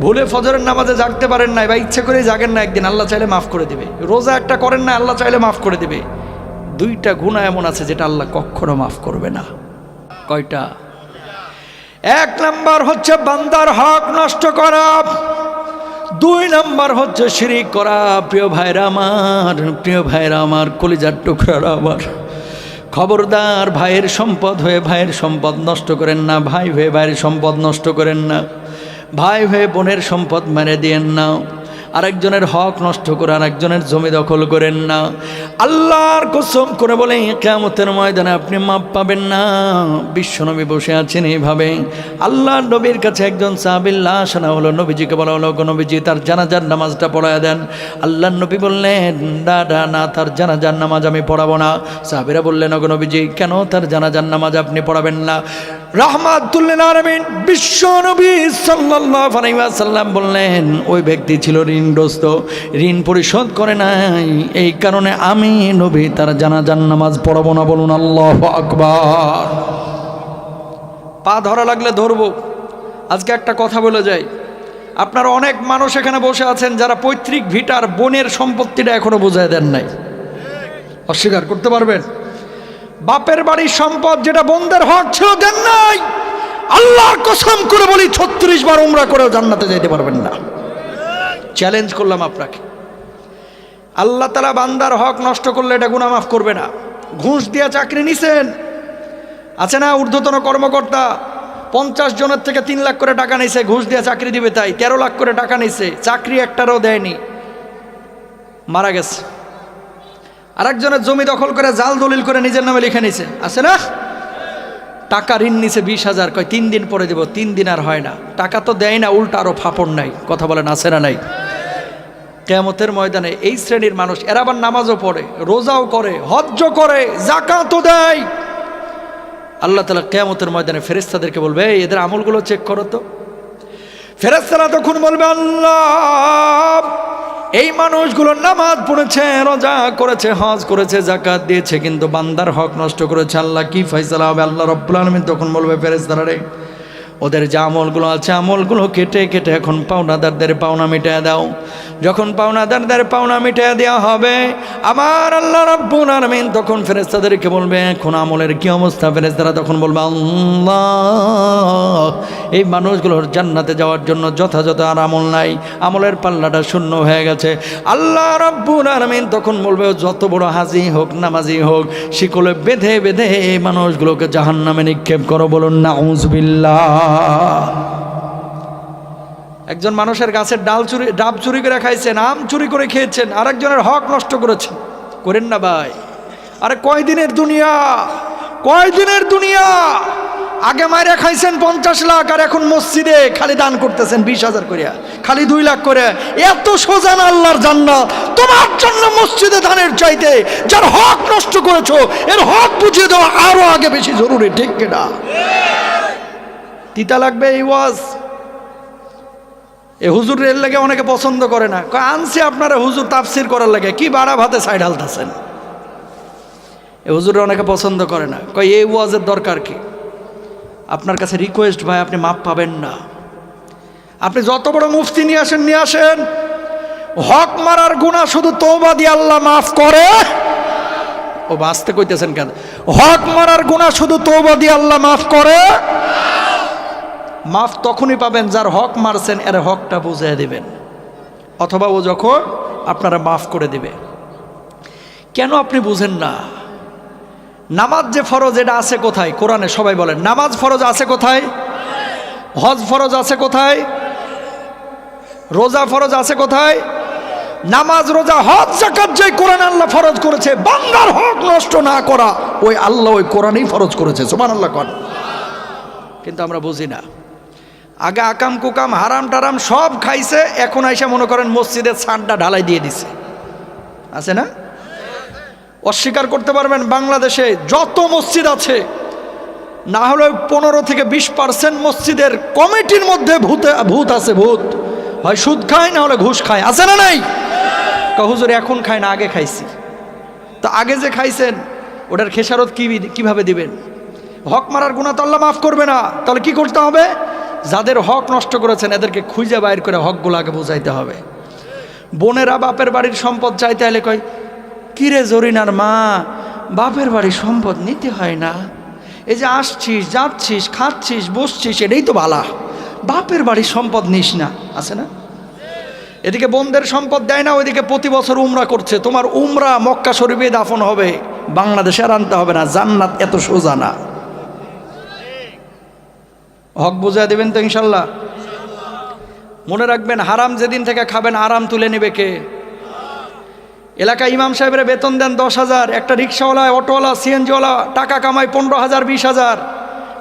ভুলে ফজরের নামাজে জাগতে পারেন নাই বা ইচ্ছে করে জাগেন না একদিন, আল্লাহ চাইলে মাফ করে দিবে। রোজা একটা করেন না, আল্লাহ চাইলে মাফ করে দিবে। দুইটা গুণা এমন আছে যেটা আল্লাহ কখনো মাফ করবে না। কয়টা? এক নাম্বার হচ্ছে বান্দার হক নষ্ট করা। দুই নাম্বার হচ্ছে শিরিক করা। প্রিয় ভাইরা আমার, প্রিয় ভাইরা আমার, কলিজার টুকরারা আমার। খবরদার ভাইয়ের সম্পদ হয়ে ভাইয়ের সম্পদ নষ্ট করেন না, ভাই হয়ে ভাইয়ের সম্পদ নষ্ট করেন না। ভাই হয়ে বোনের সম্পদ মেরে দিয়েন না। আরেকজনের হক নষ্ট করে আরেকজনের জমি দখল করেন না। আল্লাহর কসম করে বলে কেমতের ময়দানে আপনি মাপ পাবেন না। বিশ্বনবী বসে আছেন এইভাবে। আল্লাহ নবীর কাছে একজন সাহাবিল্লা আসানা হলো নবীজিকে বলা হলো "গো নবীজি, তার জানাজার নামাজটা পড়ায় দেন। আল্লাহ নবী বললেন ডাডা না তার জানাজার নামাজ আমি পড়াবো না। সাহাবিরা বললেন অগ নবীজি, কেন তার জানাজার নামাজ আপনি পড়াবেন না? রহমাতুল্লিল আলমিন বিশ্ব নবী ওয়াসাল্লাম বললেন, ওই ব্যক্তি ছিল ঋণগ্রস্ত, ঋণ পরিশোধ করে নাই। এই কারণে আমি নবী, তার জানাজার নামাজ পড়াবো না বলুন আল্লাহ আকবার। পা ধরা লাগলে ধরবো। আজকে একটা কথা বলে যাই। আপনারা অনেক মানুষ এখানে বসে আছেন যারা পৈতৃক ভিটার বোনের সম্পত্তিটা এখনও বোঝায় দেন নাই। অস্বীকার করতে পারবেন? বাপের বাড়ির সম্পদ যেটা বোনদের হক ছিল দেন নাই। আল্লাহর কসম করে বলি, ছত্রিশ বার উমরা করেও জান্নাতে যেতে পারবেন না। চ্যালেঞ্জ করলাম আপনাকে। আল্লাহ তালা বান্দার হক নষ্ট করলে এটা গুণা মাফ করবে না। ঘুষ দিয়া চাকরি নিছেন। আছে না ঊর্ধ্বতন কর্মকর্তা? পঞ্চাশ জনের থেকে তিন লাখ করে টাকা নিছে, ঘুষ দিয়ে চাকরি দিবে তাই। তেরো লাখ করে টাকা নিছে, চাকরি একটারও দেয়নি। মারা গেছে। আরেকজনের জমি দখল করে জাল দলিল করে নিজের নামে লিখে নিছে। আছে না? টাকা ঋণ নিছে বিশ হাজার। কয়, তিন দিন পরে দেবো, তিন দিন আর হয় না। টাকা তো দেয় না, উল্টা আরও ফাপড় নাই। কথা বলেন, আছে না নাই? কেমতের ময়দানে এই শ্রেণির মানুষ এরা আবার নামাজও পড়ে, রোজাও করে হজ্জ করে জাকাতও দেয়। আল্লাহ তালা কেয়ামতের ময়দানে ফেরেস্তাদেরকে বলবে এদের আমলগুলো চেক করো তো। ফেরেস্তারা তখন বলবে, আল্লাহ এই মানুষগুলো নামাজ পড়েছে, রোজা করেছে, হজ করেছে জাকাত দিয়েছে, কিন্তু বান্দার হক নষ্ট করেছে। আল্লাহ কি ফয়সালা হবে? আল্লাহ রব্বুল আলমিন তখন বলবে ফেরেস রে ওদের যে আমলগুলো আছে, আমলগুলো কেটে কেটে এখন পাওনাদারদের পাওনা মিটিয়ে দাও। যখন পাওনাদারদের পাওনা মিটিয়ে দেওয়া হবে, আমার আল্লাহ রব্বুল আলমিন তখন ফেরেস্তাদেরকে বলবে, এখন আমলের কি অবস্থা? ফেরেস্তারা তখন বলবে, আল্লাহ, এই মানুষগুলোর জান্নাতে যাওয়ার জন্য যথাযথ আর আমল নাই। আমলের পাল্লাটা শূন্য হয়ে গেছে। আল্লাহ রব্বুল আলমিন তখন বলবে, যত বড় হাজি হোক, নামাজি হোক, শিকলে বেঁধে বেঁধে এই মানুষগুলোকে জাহান্নামে নিক্ষেপ করো বলুন না একজন মানুষের গাছের ডাল চুরি, ডাব চুরি করে খাইছেন, আম চুরি করে খেয়েছেন, আরেকজনের হক নষ্ট করেছেন। করেন না ভাই। আরে কয়দিনের দুনিয়া? কয়দিনের দুনিয়া? আগে মায়েরা খাইছেন পঞ্চাশ লাখ, আর এখন মসজিদে খালি দান করতেছেন বিশ হাজার করিয়া খালি দুই লাখ করে। এত সোজান আল্লাহর জান্নাত। তোমার জন্য মসজিদে দানের চাইতে যার হক নষ্ট করেছ, এর হক বুঝিয়ে দেওয়া আরও আগে বেশি জরুরি, ঠিক কিনা? তিতা লাগবে এই ওয়াজ। এ হুজুর এর লাগে অনেকে পছন্দ করে না। আনছে আপনারা হুজুর তাফসির করার লাগে। কি বাড়া ভাতে সাইড হালতেছেন এ হুজুরে অনেকে পছন্দ করে না। কয়, এই ওয়াজের দরকার কি? আপনার কাছে রিকোয়েস্ট ভাই, আপনি মাপ পাবেন না। আপনি যত বড় মুফতি নিয়ে আসেন নিয়ে আসেন। হক মারার গুণা শুধু তৌবা দিয়ে আল্লাহ মাফ করে। ও বাঁচতে কইতেছেন কেন? হক মারার গুণা শুধু তৌবা দিয়ে আল্লাহ মাফ করে। মাফ তখনই পাবেন যার হক মারছেন, এর হকটা বুঝিয়ে দিবেন। অথবা ও যখন আপনারা মাফ করে দিবে। কেন আপনি বুঝেন না? নামাজ যে ফরজ, এটা আছে কোথায়? কোরআনে সবাই বলেন, নামাজ ফরজ আছে কোথায়? হজ ফরজ আছে কোথায়? রোজা ফরজ আছে কোথায়? নামাজ, রোজা, হজ জাকাত যে কোরআন আল্লাহ ফরজ করেছে বাংলার হক নষ্ট না করা, ওই আল্লাহ ওই কোরআনই ফরজ করেছে। সুমান আল্লাহ কর কিন্তু আমরা বুঝি না। আগে আকাম কুকাম, হারাম টারাম সব খাইছে, এখন আইসা মনে করেন মসজিদের ছাদটা ঢালাই দিয়ে দিছে। আছে না? অস্বীকার করতে পারবেন, বাংলাদেশে যত মসজিদ আছে, না হলে পনেরো থেকে বিশ পার্সেন্ট মসজিদের কমিটির মধ্যে ভূতে, ভূত আছে, ভূত। হয় সুদ খায়, না হলে ঘুষ খায়। আছে না নাই? হুজুর, এখন খায় না, আগে খাইছি। তো আগে যে খাইছেন, ওটার খেসারত কী, কীভাবে দিবেন? হক মারার গুণা তো আল্লাহ মাফ করবে না। তাহলে কি করতে হবে? যাদের হক নষ্ট করেছেন, এদেরকে খুঁজে বাইর করে হকগুলো আগে বোঝাইতে হবে। বোনেরা বাপের বাড়ির সম্পদ চাইতে হলে কয়, কিরে জরিনার মা, বাপের বাড়ির সম্পদ নিতে হয় না। এই যে আসছিস, যাচ্ছিস, খাচ্ছিস, বসছিস, এটাই তো বালা। বাপের বাড়ির সম্পদ নিস না। আছে না? এদিকে বোনদের সম্পদ দেয় না, ওইদিকে প্রতি বছর উমরা করছে। তোমার উমরা মক্কা শরীফে দাফন হবে, বাংলাদেশে আর আনতে হবে না, জান্নাত এত সোজা না। হক বুঝাই দেবেন তো ইনশাল্লাহ? মনে রাখবেন, হারাম যেদিন থেকে খাবেন আরাম তুলে নেবে কে? এলাকা ইমাম সাহেবের বেতন দেন দশ হাজার, একটা রিক্সাওয়ালা অটোওয়ালা, সিএনজিওয়ালা, টাকা কামায় পনেরো হাজার, বিশ হাজার।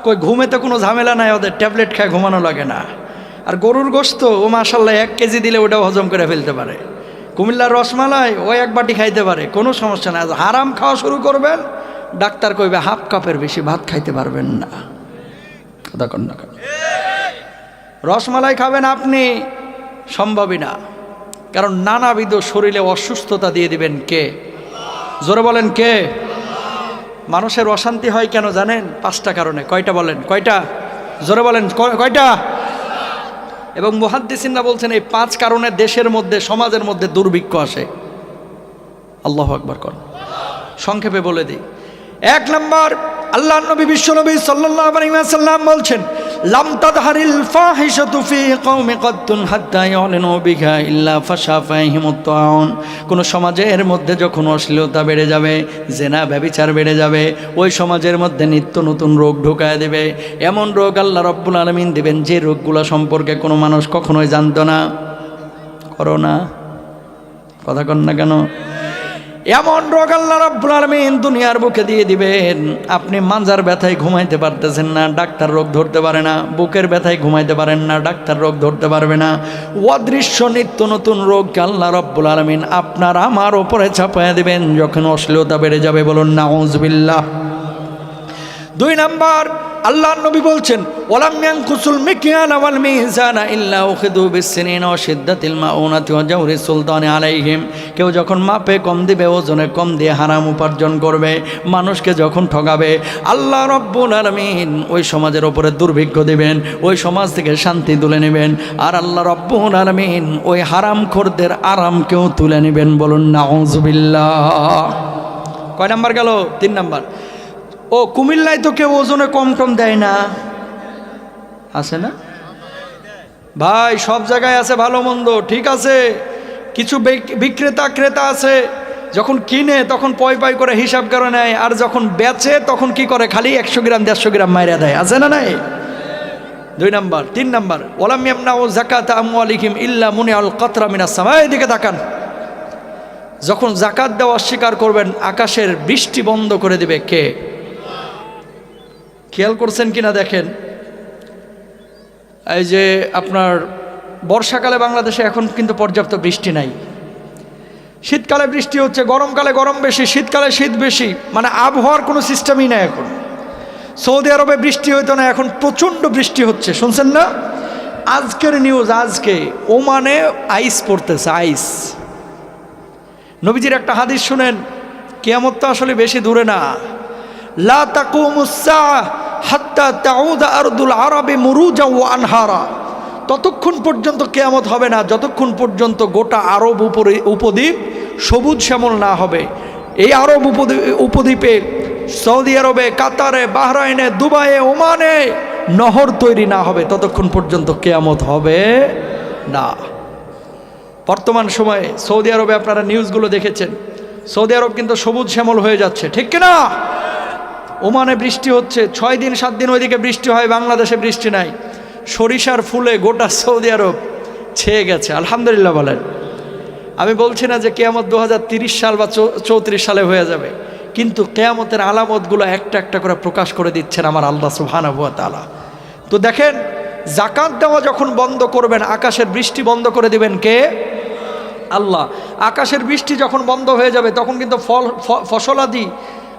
কই, ঘুমেতে কোনো ঝামেলা নাই, ওদের ট্যাবলেট খায়, ঘুমানো লাগে না। আর গরুর গোস্ত ও মাসাল্লাহ এক কেজি দিলে ওটাও হজম করে ফেলতে পারে। কুমিল্লার রসমালাই, ও এক বাটি খাইতে পারে, কোনো সমস্যা নাই। হারাম খাওয়া শুরু করবেন, ডাক্তার কইবে, হাফ কাপের বেশি ভাত খাইতে পারবেন না। কথা কন না রসমালাই খাবেন আপনি, সম্ভবই না। কারণ নানাবিধ শরীরে অসুস্থতা দিয়ে দিবেন কে? জোরে বলেন কে? মানুষের অশান্তি হয় কেন জানেন? পাঁচটা কারণে। কয়টা বলেন? কয়টা? জোরে বলেন কয়- কয়টা? এবং মুহাদ্দিসিনরা বলছেন এই পাঁচ কারণে দেশের মধ্যে, সমাজের মধ্যে দুর্ভিক্ষ আসে। আল্লাহ আকবর কর। সংক্ষেপে বলে দিই। এক নম্বর আল্লাহ নবী বিশ্বনবী আলাইহি ওয়াসাল্লাম বলছেন কোন সমাজের মধ্যে যখন অশ্লীলতা বেড়ে যাবে, জেনা ব্যভিচার বেড়ে যাবে, ওই সমাজের মধ্যে নিত্য নতুন রোগ ঢুকায় দেবে। এমন রোগ আল্লাহ রব্বুল আলামিন দিবেন যে রোগগুলো সম্পর্কে কোনো মানুষ কখনোই জানতো না। করোনা কথা কন না কেন? এমন রোগ আল্লাহ রাব্বুল আলামিন দুনিয়ার বুকে দিয়ে দিবেন। আপনি মাঞ্জার ব্যথায় ঘুমাইতে পারতেছেন না, ডাক্তার রোগ ধরতে পারে না, বুকের ব্যথায় ঘুমাইতে পারেন না, ডাক্তার রোগ ধরতে পারবে না। অদৃশ্য নিত্য নতুন রোগ আল্লাহ রাব্বুল আলামিন আপনার আমার ওপরে চাপায়া দিবেন। যখন অশ্লীলতা বেড়ে যাবে বলুন না দুই নাম্বার আল্লাহ নবী বলছেন ওলাম ইয়ানকুসুল মিকিয়ান ওয়াল মিজানা ইল্লা উখিদু বিসসিনিন ওয়া শিদ্দাতিল মাউনাতি ওয়া জাওরি সুলতানি আলাইহিম। কেউ যখন মাপে কম দিবে, ওজনে কম দিয়ে হারাম উপার্জন করবে, মানুষকে যখন ঠগাবে, আল্লাহ রব্বুল আলামিন ওই সমাজের ওপরে দুর্ভিক্ষ দিবেন, ওই সমাজ থেকে শান্তি তুলে নেবেন, আর আল্লাহ রব্বুল আলামিন ওই হারাম হারামখোরদের আরামকেও তুলে নেবেন বলুন নাউজুবিল্লাহ কয় নাম্বার গেল? তিন নাম্বার। ও, কুমিল্লায় তো কেউ ওজনে কম টম দেয় না। আছে না? ভাই, সব জায়গায় আছে ভালো মন্দ, ঠিক আছে। কিছু বিক্রেতা, ক্রেতা আছে, যখন কিনে তখন পয় পয় করে হিসাব করে নেয়, আর যখন বেচে তখন কি করে? খালি একশো গ্রাম, দেড়শো গ্রাম মাইরা দেয়, আছে না নাই? দুই নাম্বার, তিন নাম্বার ওলাম না ও জাকাত আমু আলিহিম ইল্লা মুনি আল কতরা মিনা সামাই দিকে তাকান। যখন জাকাত দেওয়া অস্বীকার করবেন, আকাশের বৃষ্টি বন্ধ করে দিবে কে? খেয়াল করছেন কিনা দেখেন? এই যে আপনার বর্ষাকালে বাংলাদেশে এখন কিন্তু পর্যাপ্ত বৃষ্টি নাই। শীতকালে বৃষ্টি হচ্ছে, গরমকালে গরম বেশি, শীতকালে শীত বেশি মানে আবহাওয়ার কোনো সিস্টেমই নাই এখন। সৌদি আরবে বৃষ্টি হইতো না, এখন প্রচণ্ড বৃষ্টি হচ্ছে, শুনছেন না? আজকের নিউজ আজকে ওমানে আইস পড়তেছে আইস নবীজির একটা হাদিস শুনেন, কেয়ামত তো আসলে বেশি দূরে না। লা তাকুমুসা হাত্তা তাউদা আরদুল আরবে মুরুজা ওয়া আনহারা। ততক্ষণ পর্যন্ত কেয়ামত হবে না, যতক্ষণ পর্যন্ত গোটা আরব উপরে, উপদ্বীপ সবুজ শ্যামল না হবে। এই আরব উপদ্বীপে সৌদি আরবে, কাতারে, বাহরাইনে, দুবাইয়ে, ওমানে নহর তৈরি না হবে, ততক্ষণ পর্যন্ত কেয়ামত হবে না। বর্তমান সময়ে সৌদি আরবে আপনারা নিউজগুলো দেখেছেন, সৌদি আরব কিন্তু সবুজ শ্যামল হয়ে যাচ্ছে, ঠিক কিনা? ওমানে বৃষ্টি হচ্ছে, ছয় দিন, সাত দিন ওইদিকে বৃষ্টি হয়, বাংলাদেশে বৃষ্টি নাই। সরিষার ফুলে গোটা সৌদি আরব ছেয়ে গেছে, আলহামদুলিল্লাহ বলেন। আমি বলছি না যে কেয়ামত দু সাল বা চৌত্রিশ সালে হয়ে যাবে, কিন্তু কেয়ামতের আলামতগুলো একটা একটা করে প্রকাশ করে দিচ্ছেন আমার আল্লাহ সুবহানাহু ওয়া তাআলা। তো দেখেন জাকাত দেওয়া যখন বন্ধ করবেন, আকাশের বৃষ্টি বন্ধ করে দিবেন কে? আল্লাহ। আকাশের বৃষ্টি যখন বন্ধ হয়ে যাবে, তখন কিন্তু ফল ফসলাদি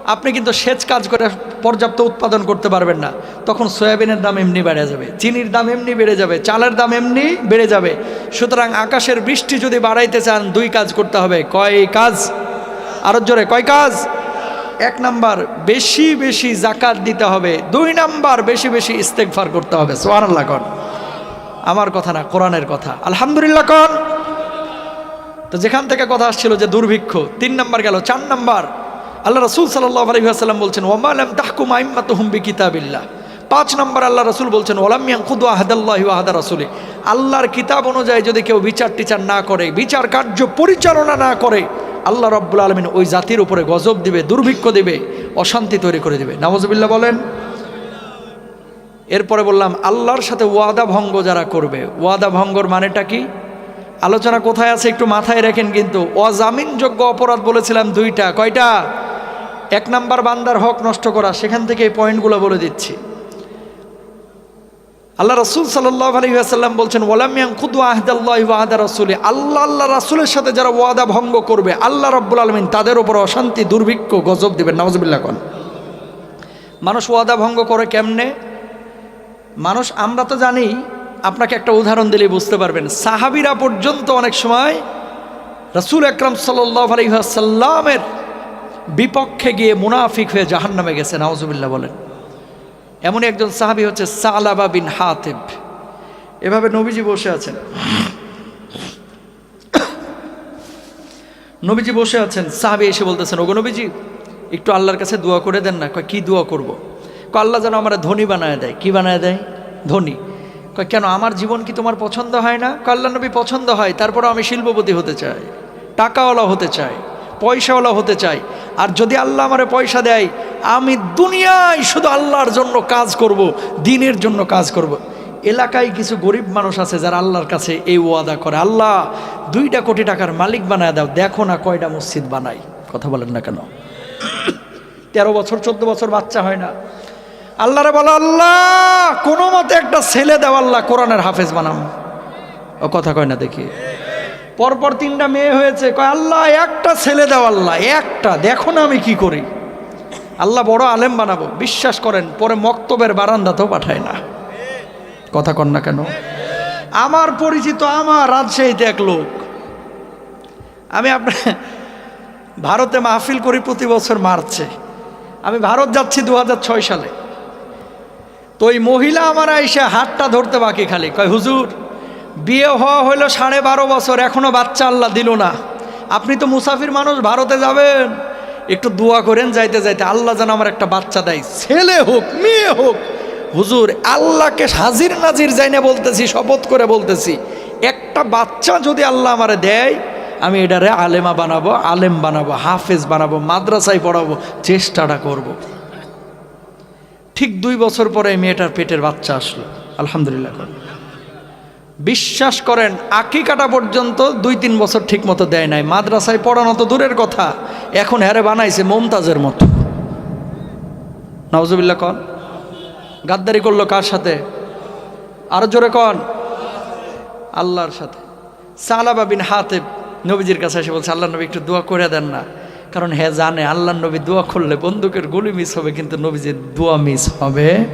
আপনি কিন্তু সেচ কাজ করে পর্যাপ্ত উৎপাদন করতে পারবেন না। তখন সয়াবিনের দাম এমনি বেড়ে যাবে, চিনির দাম এমনি বেড়ে যাবে, চালের দাম এমনি বেড়ে যাবে। সুতরাং আকাশের বৃষ্টি যদি বাড়াইতে চান, দুই কাজ করতে হবে। কয় কাজ? আরও জোরে, কয় কাজ? এক নাম্বার, বেশি বেশি জাকাত দিতে হবে। দুই নাম্বার, বেশি বেশি ইস্তেকফার করতে হবে। সোয়ার আল্লাহ কন। আমার কথা না, কোরআনের কথা। আলহামদুলিল্লাহ কন। তো যেখান থেকে কথা আসছিল যে দুর্ভিক্ষ, তিন নাম্বার গেল। চার নাম্বার আল্লাহ রসুল সাল্লাহ আলহিহাসাল্লাম বলছেন ওমালাম তাহকুম আইম্মাত হুম্বি কিতাবিল্লাহ পাঁচ নম্বর আল্লাহ রসুল বলছেন ওলামিয়াং খুদু আহাদাল্লাহ আহাদা রসুলে। আল্লাহর কিতাব অনুযায়ী যদি কেউ বিচার টিচার না করে, বিচার কার্য পরিচালনা না করে, আল্লাহ রব্বুল আলমিন ওই জাতির উপরে গজব দিবে, দুর্ভিক্ষ দিবে, অশান্তি তৈরি করে দিবে। নওয়াজবিল্লাহ বলেন। এরপরে বললাম, আল্লাহর সাথে ওয়াদা ভঙ্গ যারা করবে, ওয়াদা ভঙ্গর মানেটা কি? আলোচনা কোথায় আছে একটু মাথায় রাখেন কিন্তু, অজামিনযোগ্য অপরাধ বলেছিলাম দুইটা। কয়টা? এক নাম্বার বান্দার হক নষ্ট করা, সেখান থেকে এই পয়েন্টগুলো বলে দিচ্ছি। আল্লাহ রসুল সাল্লাহ বলছেন ওলামিয়াং খুদু আহদাল্লাহ আহদা রসুলে। আল্লাহ আল্লাহ রাসুলের সাথে যারা ওয়াদা ভঙ্গ করবে, আল্লাহ রব্বুল আলমিন তাদের উপর অশান্তি, দুর্ভিক্ষ, গজব দিবেন। নওয়াজবিল্লা কন। মানুষ ওয়াদা ভঙ্গ করে কেমনে? মানুষ, আমরা তো জানি, আপনাকে একটা উদাহরণ দিলেই বুঝতে পারবেন। সাহাবিরা পর্যন্ত অনেক সময় রসুল আকরাম সাল্লাহ আলহিহাসাল্লামের বিপক্ষে গিয়ে মুনাফিক হয়ে জাহান নামে গেছে নওয়াজবিল্লা বলেন। এমন একজন সাহাবি হচ্ছে সালাবা বিন হাতেব। এভাবে নবীজি বসে আছেন। নবীজি বসে আছেন, সাহাবি এসে বলতেছেন, ওগো নবীজি, একটু আল্লাহর কাছে দোয়া করে দেন না কি দোয়া করব। কয়, আল্লাহ যেন আমার ধনী বানায় দেয়। কি বানায় দেয়? ধনী। কয়, কেন, আমার জীবন কি তোমার পছন্দ হয় না? কয় আল্লাহ নবী পছন্দ হয় তারপরে আমি শিল্পপতি হতে চাই, টাকাওয়ালা হতে চাই, পয়সাওয়ালা হতে চাই। আর যদি আল্লাহ আমারে পয়সা দেয়, আমি দুনিয়ায় শুধু আল্লাহর জন্য কাজ করব, দিনের জন্য কাজ করব। এলাকায় কিছু গরিব মানুষ আছে যারা আল্লাহর কাছে এই ওয়াদা করে, আল্লাহ, দুইটা কোটি টাকার মালিক বানায় দাও, দেখো না কয়টা মসজিদ বানাই কথা বলেন না কেন? তেরো বছর, চোদ্দ বছর বাচ্চা হয় না। আল্লাহরে বলো, আল্লাহ, কোনো মতে একটা ছেলে দেও আল্লাহ কোরআনের হাফেজ বানাম ও কথা কয় না দেখি। পরপর তিনটা মেয়ে হয়েছে। কয়, আল্লাহ, একটা ছেলে দাও আল্লাহ, একটা, দেখো না আমি কি করি। আল্লাহ বড় আলেম বানাবো, বিশ্বাস করেন, পরে মক্তবের বারান্দাতেও পাঠায় না। কথা কন না কেন? আমার পরিচিত আমার রাজশাহীতে এক লোক। আমি আপনার ভারতে মাহফিল করি প্রতি বছর মার্চে। আমি ভারত যাচ্ছি দু হাজার ছয় সালে। তো ওই মহিলা আমার এসে হাতটা ধরতে বাকি খালি। কয়, হুজুর বিয়ে হওয়া হইল সাড়ে বারো বছর, এখনও বাচ্চা আল্লাহ দিল না। আপনি তো মুসাফির মানুষ, ভারতে যাবেন। একটু দোয়া করেন যাইতে যাইতে, আল্লাহ যেন আমার একটা বাচ্চা দেয়। ছেলে হোক, মেয়ে হোক, হুজুর, আল্লাহকে হাজির নাজির যাই না বলতেছি, শপথ করে বলতেছি, একটা বাচ্চা যদি আল্লাহ আমারে দেয়, আমি এটারে আলেমা বানাবো, আলেম বানাবো, হাফেজ বানাবো, মাদ্রাসায় পড়াবো, চেষ্টাটা করব। ঠিক দুই বছর পরে মেয়েটার পেটের বাচ্চা আসলো। আলহামদুলিল্লাহ। বিশ্বাস করেন আকি কাটা পর্যন্ত দুই তিন বছর ঠিক মতো দেয় নাই। মাদ্রাসায় পড়ানো তো দূরের কথা। এখন হ্যারে বানাইছে মমতাজের মতো। নওয়াজুবিল্লা কন। গাদ্দারি করল কার সাথে? আরও জোরে কন। আল্লাহর সাথে। সালাবা বিন হাতে নবীজির কাছে এসে বলছে আল্লাহ নবী একটু দোয়া করে দেন না। কারণ হ্যাঁ জানে আল্লাহ নবী দোয়া করলে বন্দুকের গুলি মিস হবে, কিন্তু নবীজির দোয়া মিস হবে।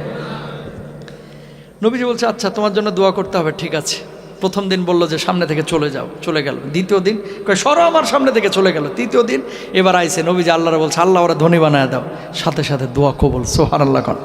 নবীজি বলছে আচ্ছা তোমার জন্য দোয়া করতে হবে, ঠিক আছে। প্রথম দিন বলল যে, সামনে থেকে চলে যাও, চলে গেল। দ্বিতীয় দিন কয়, সরো আমার সামনে থেকে চলে গেল। তৃতীয় দিন এবার আইসে নবীজি আল্লাহরা বলছে, আল্লাহ, ওরা ধনী বানায় দাও। সাথে সাথে দোয়া কবল সোহার আল্লাহ কন।